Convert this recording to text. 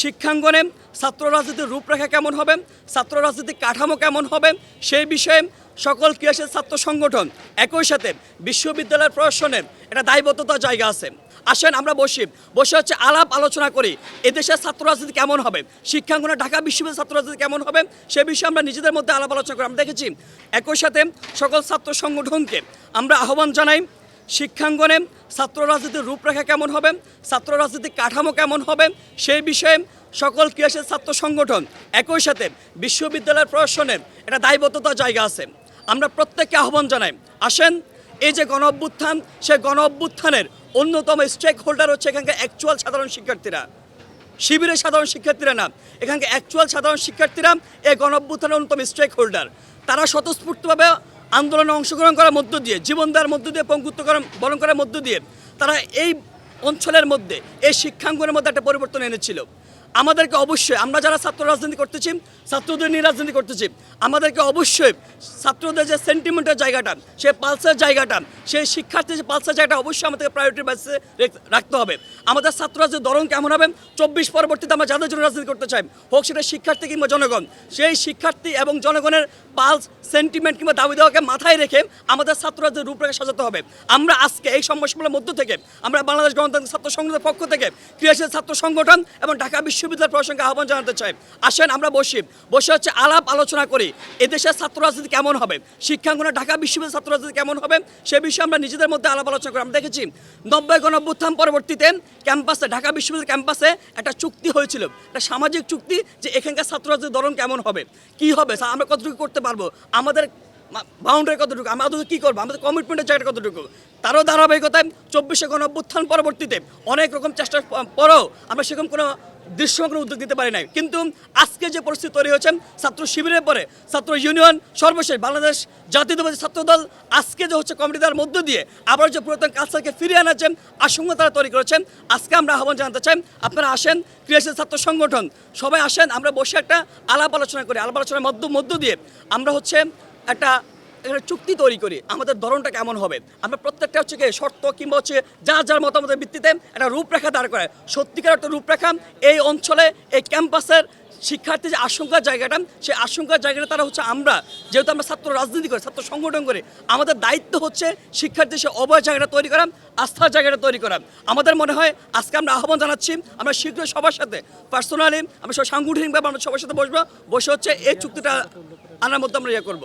শিক্ষাঙ্গনে ছাত্র রাজনীতির রূপরেখা কেমন হবে? ছাত্র রাজনীতির কাঠামো কেমন হবে? সেই বিষয়ে সকল ক্রিয়াশীল ছাত্র সংগঠন একই সাথে বিশ্ববিদ্যালয়ের প্রশাসনের একটা দায়বদ্ধতার জায়গা আছে। আসেন আমরা বসি। বসে হচ্ছে আলাপ আলোচনা করি। এদেশের ছাত্র রাজনীতি কেমন হবে? শিক্ষাঙ্গনে ঢাকা বিশ্ববিদ্যালয়ের ছাত্র রাজনীতি কেমন হবে? সে বিষয়ে আমরা নিজেদের মধ্যে আলাপ আলোচনা করি। আমরা দেখেছি একই সাথে সকল ছাত্র সংগঠনকে আমরা আহ্বান জানাই শিক্ষাঙ্গনে ছাত্র রাজনীতির রূপরেখা কেমন হবে? ছাত্র রাজনীতির কাঠামো কেমন হবে? সেই বিষয়ে সকল ক্রিয়াশীল ছাত্র সংগঠন একই সাথে বিশ্ববিদ্যালয়ের প্রশাসনের একটা দায়বদ্ধতার জায়গা আছে। আমরা প্রত্যেককে আহ্বান জানাই, আসেন, এই যে গণ অভ্যুত্থান সেই গণ অভ্যুত্থানের অন্যতম স্টেক হোল্ডার হচ্ছে এখানকার অ্যাকচুয়াল সাধারণ শিক্ষার্থীরা। শিবিরের সাধারণ শিক্ষার্থীরা না, এখানকার অ্যাকচুয়াল সাধারণ শিক্ষার্থীরা এই গণ অভ্যুত্থানের অন্যতম স্টেক হোল্ডার তারা স্বতঃস্ফূর্তভাবে আন্দোলনে অংশগ্রহণ করার মধ্য দিয়ে জীবন দেওয়ার মধ্য দিয়ে, পঙ্গুত্ব করার বরণ করার মধ্য দিয়ে তারা এই অঞ্চলের মধ্যে, এই শিক্ষাঙ্গনের মধ্যে একটা পরিবর্তন এনেছিল। আমাদেরকে অবশ্যই, আমরা যারা ছাত্র রাজনীতি করতেছি, ছাত্রদের নিয়ে রাজনীতি করতেছি, আমাদেরকে অবশ্যই ছাত্রদের যে সেন্টিমেন্টের জায়গাটা, সে পালসের জায়গাটা সেই শিক্ষার্থীর যে পালসের জায়গাটা অবশ্যই আমাদেরকে প্রায়োরিটি বেসে রাখতে হবে। আমাদের ছাত্র রাজনীতির ধরন কেমন হবে? চব্বিশ পরবর্তীতে আমরা যাদের জন্য রাজনীতি করতে চাই, হোক সেটা শিক্ষার্থী কিংবা জনগণ, সেই শিক্ষার্থী এবং জনগণের পালস সেন্টিমেন্ট কিংবা দাবি দেওয়াকে মাথায় রেখে আমাদের ছাত্র রাজনীতির রূপরেখা সাজাতে হবে। আমরা আজকে এই সমস্যাগুলোর মধ্য থেকে, আমরা বাংলাদেশ গণতান্ত্রিক ছাত্র সংগঠনের পক্ষ থেকে ক্রিয়াশীল ছাত্র সংগঠন এবং ঢাকা বিশ্ববিদ্যালয় প্রশাসনকে আহ্বান জানাতে চাই। আসেন আমরা বসি। বসে হচ্ছে আলাপ আলোচনা করি, এদেশের ছাত্র রাজনীতি কেমন হবে, শিক্ষাঙ্গনে ঢাকা বিশ্ববিদ্যালয় ছাত্র রাজনীতি কেমন হবে, সে বিষয়ে আমরা নিজেদের মধ্যে আলাপ আলোচনা করি। আমরা দেখেছি নব্বই গণঅভ্যুত্থান পরবর্তীতে ক্যাম্পাসে, ঢাকা বিশ্ববিদ্যালয় ক্যাম্পাসে একটা চুক্তি হয়েছিল। একটা সামাজিক চুক্তি যে এখানকার ছাত্র ছাত্রীদের ধরন কেমন হবে, কি হবে আমরা কতটুকু করতে পারব? আমাদের বাউন্ডারি কতটুকু? আমরা আদৌ কী করব? আমাদের কমিটমেন্টের জায়গাটা কতটুকু? তারও ধারাবাহিকতায় চব্বিশে গণ অভ্যুত্থান পরবর্তীতে অনেক রকম চেষ্টার পরেও আমরা সেরকম কোনো দৃশ্য কোনো উদ্যোগ দিতে পারি নাই। কিন্তু আজকে যে পরিস্থিতি তৈরি হয়েছে, ছাত্র শিবিরের পরে, ছাত্র ইউনিয়ন সর্বশেষ, বাংলাদেশ জাতীয়তাবাদী ছাত্র দল আজকে যে হচ্ছে কমিটি দেওয়ার মধ্য দিয়ে আবার যে পুরাতন কালচারকে ফিরিয়ে আনাচ্ছেন আশঙ্কা তারা তৈরি করেছেন আজকে আমরা আহ্বান জানাতে চাই, আপনারা আসেন, ক্রিয়াশীল ছাত্র সংগঠন, সবাই আসেন, আমরা বসে একটা আলাপ আলোচনা করি। আলাপ আলোচনার মধ্য মধ্য দিয়ে আমরা হচ্ছে একটা চুক্তি তৈরি করি, আমাদের ধরনটা কেমন হবে। আমরা প্রত্যেকটা হচ্ছে কি শর্ত কিংবা হচ্ছে যার যার মতামতের ভিত্তিতে একটা রূপরেখা দাঁড় করে সত্যিকার একটা রূপরেখা এই অঞ্চলে, এই ক্যাম্পাসের শিক্ষার্থী যে আশঙ্কার জায়গাটা, সেই আশঙ্কার জায়গাটা তারা হচ্ছে আমরা, যেহেতু আমরা ছাত্র রাজনীতি করি, ছাত্র সংগঠন করি, আমাদের দায়িত্ব হচ্ছে শিক্ষার্থী সে অবয় জায়গাটা তৈরি করা, আস্থার জায়গাটা তৈরি করা। আমাদের মনে হয় আজকে আমরা আহ্বান জানাচ্ছি, আমরা শীঘ্রই সবার সাথে পার্সোনালি আমরা সব সাংগঠনিকভাবে আমরা সবার সাথে বসবো, বসে হচ্ছে এই চুক্তিটা আনার মধ্যে আমরা ইয়ে করব।